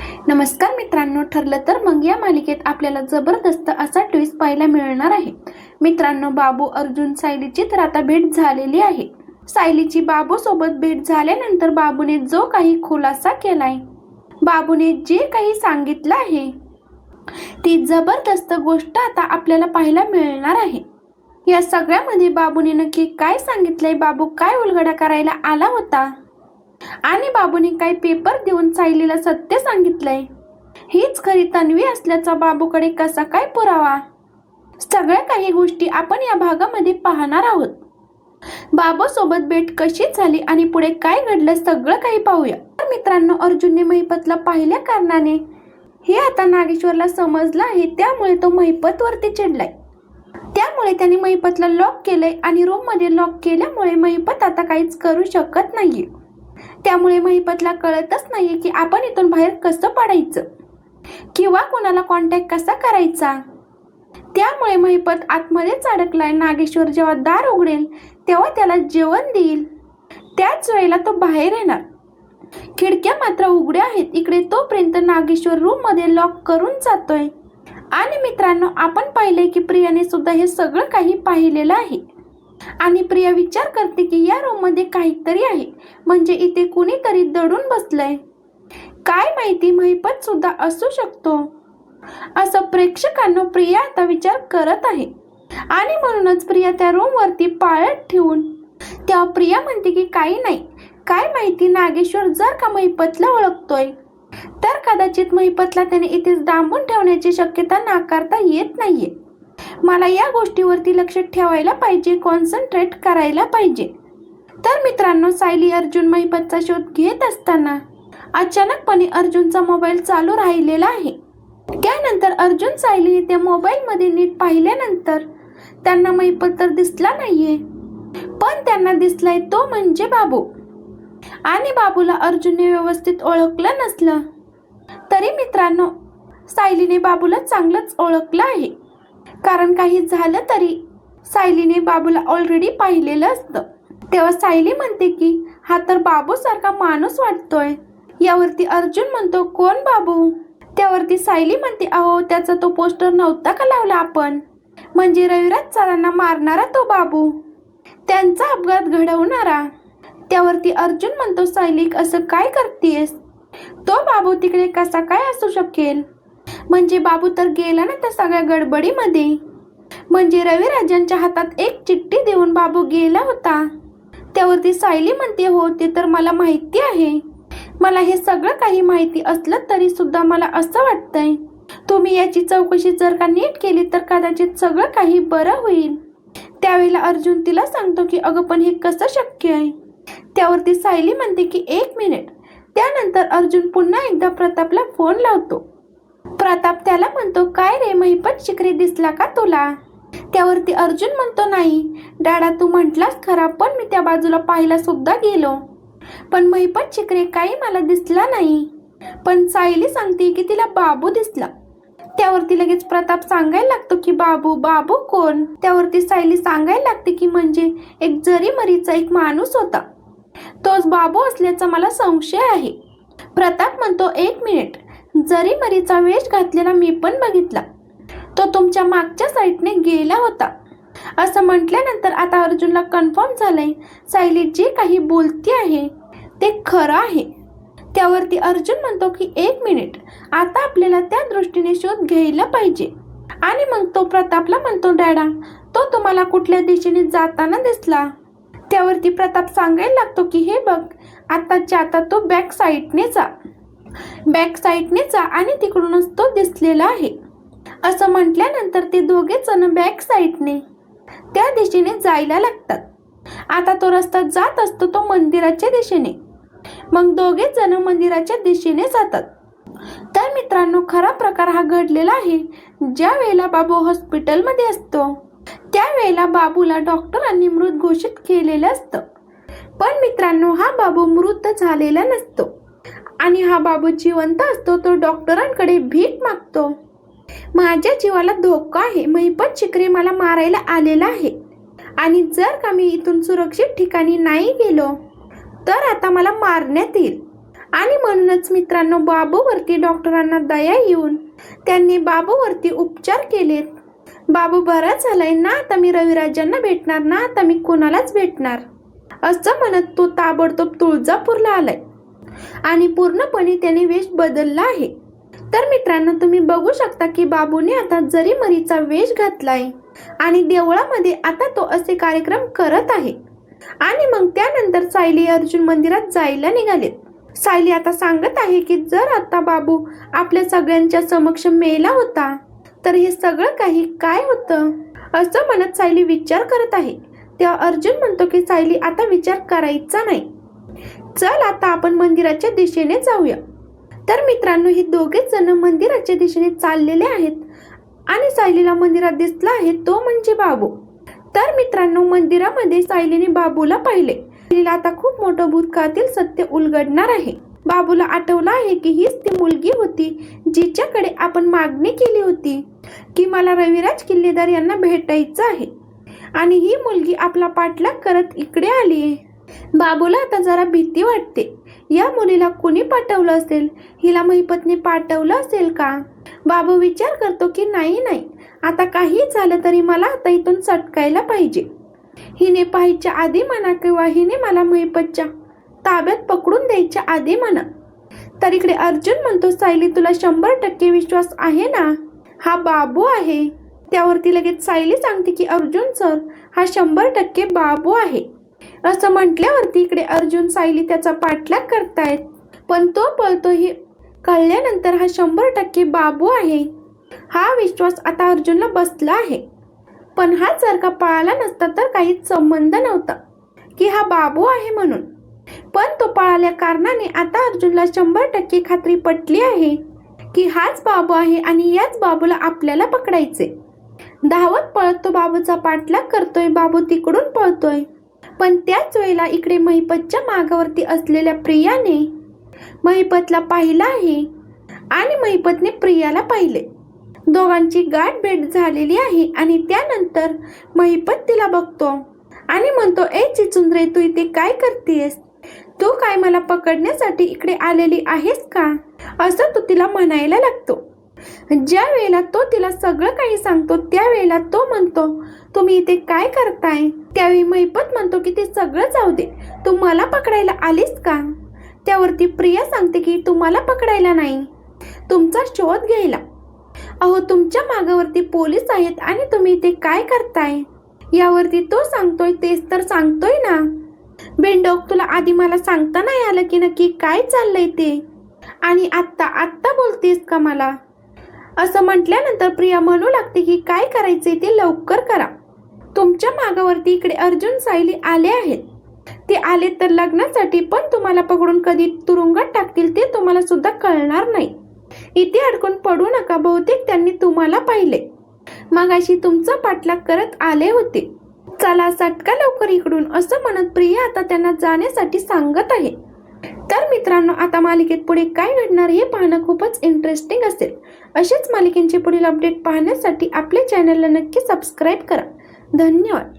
नमस्कार मित्रांनो ठरलं तर मग या मालिकेत आपल्याला जबरदस्त असा ट्विस्ट पाहायला मिळणार आहे. मित्रांनो बाबू अर्जुन सायलीची तर आता भेट झालेली आहे. सायलीची बाबू सोबत भेट झाल्यानंतर बाबूने जो काही खुलासा केलाय बाबूने जे काही सांगितलं आहे ती जबरदस्त गोष्ट आता आपल्याला पाहायला मिळणार आहे. या सगळ्यामध्ये बाबूने नक्की काय सांगितलंय? बाबू काय उलगडा करायला आला होता? आणि बाबूने काही पेपर देऊन सायलीला सत्य सांगितलंय. हीच खरी तन्वी असल्याचा बाबूकडे कसा काय पुरावा? सगळ्या काही गोष्टी आपण या भागामध्ये पाहणार आहोत. बाबू सोबत भेट कशी झाली आणि पुढे काय घडलं सगळं काही पाहूया. तर मित्रांनो अर्जुनने महिपतला पाहिल्या कारणाने हे आता नागेश्वरला समजलं आहे त्यामुळे तो महिपतवरती चिडलाय. त्यामुळे त्याने महिपतला लॉक केलंय आणि रूममध्ये लॉक केल्यामुळे महिपत आता काहीच करू शकत नाहीये. त्यामुळे महिपतला कळतच नाहीये की आपण इथून बाहेर कसं पडायचं? किंवा कोणाला कॉन्टॅक्ट कसा करायचा? त्यामुळे महिपत आतमध्येच अडकलाय. नागेश्वर जेव्हा दार उघडेल तेव्हा त्याला जेवण देईल. त्याच वेळेला तो बाहेर येणार. खिडक्या मात्र उघड्या आहेत. इकडे तोपर्यंत नागेश्वर रूममध्ये लॉक करून जातोय. आणि मित्रांनो आपण पाहिले की प्रियाने सुद्धा हे सगळं काही पाहिलेलं आहे. आणि प्रिया विचार करते की या रूममध्ये काहीतरी आहे. म्हणजे इथे कुणीतरी दडून बसलंय. काय माहिती महिपत सुद्धा असू शकतो. असं प्रेक्षकांना प्रिया आता विचार करत आहे. आणि म्हणूनच प्रिया त्या रूम वरती पाळत ठेवून तेव्हा प्रिया म्हणते की काही नाही. काय माहिती नागेश्वर जर का महिपतला ओळखतोय तर कदाचित महिपतला त्याने इथेच डांबून ठेवण्याची शक्यता नाकारता येत नाहीये. मला या गोष्टीवरती लक्ष ठेवायला पाहिजे कॉन्सन्ट्रेट करायला पाहिजे. तर मित्रांनो सायली अर्जुन महिपतचा शोध घेत असताना अचानकपणे अर्जुनचा मोबाईल चालू राहिलेला आहे. त्यानंतर अर्जुन सायलीने त्या मोबाईलमध्ये नीट पाहिल्यानंतर त्यांना महिपत तर दिसला नाहीये पण त्यांना दिसलाय तो म्हणजे बाबू. आणि बाबूला अर्जुनने व्यवस्थित ओळखलं नसलं तरी मित्रांनो सायलीने बाबूला चांगलंच ओळखलं आहे. कारण काही झालं तरी सायलीने बाबूला ऑलरेडी पाहिलेलं असतं. तेव्हा सायली म्हणते की हा तर बाबूसारखा माणूस वाटतोय. यावरती अर्जुन म्हणतो कोण बाबू? त्यावरती सायली म्हणते अहो त्याचा तो पोस्टर नव्हता का लावला आपण? म्हणजे रविराज सरांना मारणारा तो बाबू. त्यांचा अपघात घडवणारा. त्यावरती अर्जुन म्हणतो सायली असं काय करतेस? तो बाबू तिकडे कसा काय असू शकेल? म्हणजे बाबू तर गेला ना त्या सगळ्या गडबडीमध्ये. म्हणजे रविराजांच्या हातात एक चिठ्ठी देऊन बाबू गेला होता. त्यावरती सायली म्हणते हो ते तर मला माहिती आहे. मला हे सगळं काही माहिती असलं तरी सुद्धा मला असं वाटतंय. तुम्ही याची चौकशी जर का नीट केली तर कदाचित सगळं काही बरं होईल. त्यावेळेला अर्जुन तिला सांगतो की अगं पण हे कसं शक्य आहे? त्यावरती सायली म्हणते की एक मिनिट. त्यानंतर अर्जुन पुन्हा एकदा प्रतापला फोन लावतो. प्रताप त्याला म्हणतो काय रे महिपत शिकरी दिसला का तुला? त्यावरती अर्जुन म्हणतो नाही. डाडा तू म्हटलास खरा पण मी त्या बाजूला पाहायला सुद्धा गेलो. पण महिपत शिकरे काही मला दिसला नाही. पण सायली सांगते की तिला बाबू दिसला. त्यावरती लगेच प्रताप सांगायला लागतो की बाबू बाबू कोण? त्यावरती सायली सांगायला लागते की म्हणजे एक जरी मरीचा एक माणूस होता. तोच बाबू असल्याचा मला संशय आहे. प्रताप म्हणतो एक मिनिट. जरी मरीचा वेश घातलेला मी पण बघितला. तो तुमच्या मागच्या साईडने गेला होता. असं म्हटल्यानंतर आता अर्जुनला कन्फर्म झालंय सायली जे काही बोलती आहे ते खरं आहे. त्यावरती अर्जुन म्हणतो की एक मिनिट आता आपल्याला त्या दृष्टीने शोध घ्यायला पाहिजे. आणि मग तो प्रतापला म्हणतो डॅडा तो तुम्हाला कुठल्या दिशेने जाताना दिसला. त्यावरती प्रताप सांगायला लागतो की हे बघ आताच्या आता तो बॅक साईडने जा. बॅक साईडने जा आणि तिकडूनच तो दिसलेला आहे. असं म्हटल्यानंतर ते दोघे जण बॅक साईडने त्या दिशेने जायला लागतात. आता तो रस्ता जात असतो तो मंदिराच्या दिशेने. मग दोघे जण मंदिराच्या दिशेने जातात. तर मित्रांनो खरा प्रकार हा घडलेला आहे. ज्या वेळेला बाबू हॉस्पिटलमध्ये असतो त्यावेळेला बाबूला डॉक्टरांनी मृत घोषित केलेलं असतं. पण मित्रांनो हा बाबू मृत झालेला नसतो. आणि हा बाबू जिवंत असतो तो डॉक्टरांकडे भीक मागतो. माझ्या जीवाला धोका आहे महिपत शिकरे मला मारायला आलेला आहे. आणि जर का मी इथून सुरक्षित ठिकाणी नाही गेलो तर आता मला मारण्यात येईल. आणि म्हणूनच मित्रांनो बाबूवरती डॉक्टरांना दया येऊन त्यांनी बाबूवरती उपचार केलेत. बाबू बरा झालाय ना आता मी रविराजांना भेटणार ना आता मी कोणालाच भेटणार. असं म्हणत तो ताबडतोब तुळजापूरला आलाय. आणि पूर्णपणे त्याने वेश बदलला आहे. तर मित्रांनो तुम्ही बघू शकता की बाबूने आता जरी मरीचा वेश घातलाय आणि देवळामध्ये आता तो असे कार्यक्रम करत आहे. आणि मग त्यानंतर सायली अर्जुन मंदिरात जायला निघालेत. सायली आता सांगत आहे की जर आता बाबू आपल्या सगळ्यांच्या समक्ष मेला होता तर हे सगळं काही काय होतं? असं म्हणत सायली विचार करत आहे. तेव्हा अर्जुन म्हणतो की सायली आता विचार करायचा नाही. चल आता आपण मंदिराच्या दिशेने जाऊया. तर मित्रांनो हे दोघेच जण मंदिराच्या दिशेने चाललेले आहेत आणि सायलीला मंदिरात दिसला आहे तो म्हणजे बाबू. तर मित्रांनो मंदिरामध्ये सायलीने बाबूला पाहिले. सायलीला आता खूप मोठं भूतकाळातील सत्य उलगडणार आहे. बाबूला आठवलं आहे की हीच ती मुलगी होती जिच्याकडे आपण मागणी केली होती की मला रविराज किल्लेदार यांना भेटायचं आहे. आणि ही मुलगी आपला पाठलाग करत इकडे आली आहे. बाबूला आता जरा भीती वाटते. या मुलीला कुणी पाठवलं असेल? हिला महिपतने पाठवलं असेल का? बाबू विचार करतो की नाही नाही. आता काही झालं तरी मला आता इथून सटकायला पाहिजे. हिने पाहायच्या आधी म्हणा किंवा हिने मला महिपतच्या ताब्यात पकडून द्यायच्या आधी म्हणा. तर इकडे अर्जुन म्हणतो सायली तुला शंभर टक्के विश्वास आहे ना? हा बाबू आहे. त्यावरती लगेच सायली सांगते की अर्जुन सर हा शंभर टक्के बाबू आहे. असं म्हटल्यावरती इकडे अर्जुन सायली त्याचा पाठलाग करतायत. पण तो पळतो हे कळल्यानंतर हा शंभर टक्के बाबू आहे. हा विश्वास आता अर्जुनला बसला आहे. पण हा जर का पळाला नसता तर काहीच संबंध नव्हता. की हा बाबू आहे म्हणून. पण तो पळाल्या कारणाने आता अर्जुनला शंभर टक्के खात्री पटली आहे. की हाच बाबू आहे आणि याच बाबूला आपल्याला पकडायचे धावत पळत तो बाबूचा पाठलाग करतोय. बाबू तिकडून पळतोय. पण त्याच वेळेला इकडे महिपतच्या मागावरती असलेल्या प्रियाने महिपतला पाहिला आहे आणि महिपतने प्रियाला पाहिले. दोघांची गाठ भेट झालेली आहे आणि त्यानंतर महिपत तिला बघतो आणि म्हणतो ए चिचुंद्रे तू इथे काय करतेस? तू काय मला पकडण्यासाठी इकडे आलेली आहेस का? असं तो तिला म्हणायला लागतो. ज्या वेळेला तो तिला सगळं काही सांगतो त्यावेळेला तो म्हणतो तुम्ही इथे काय करताय? त्यावेळी महिपत म्हणतो की ते सगळं जाऊ दे. तू मला पकडायला आलीस का? त्यावरती प्रिया सांगते की तुम्हाला पकडायला नाही. तुमचा शोध घ्यायला. अहो तुमच्या मागावरती पोलीस आहेत आणि तुम्ही इथे काय करताय? यावरती तो सांगतोय तेच तर सांगतोय ना. बेंडोक तुला आधी मला सांगता नाही आलं की नक्की काय चाललंय ते? आणि आत्ता आत्ता बोलतेस का मला? असं म्हटल्यानंतर प्रिया म्हणू लागते की काय करायचे ते लवकर करा. तुमच्या मागावरती इकडे अर्जुन सायली आले आहेत. ते आले तर लग्नासाठी पण तुम्हाला पकडून कधी तुरुंगात टाकतील ते तुम्हाला सुद्धा कळणार नाही. इथे अडकून पडू नका बहुतेक त्यांनी तुम्हाला पाहिले. मगाशी तुमचा पाठलाग करत आले होते. चला सटका लवकर इकडून असं म्हणत प्रिया आता त्यांना जाण्यासाठी सांगत आहे. तर मित्रांनो आता मालिकेत पुढे काय घडणार हे पाहणं खूपच इंटरेस्टिंग असेल. असेच मालिकेंचे पुढील अपडेट पाहण्यासाठी आपल्या चॅनलला नक्की सबस्क्राईब करा. धन्यवाद.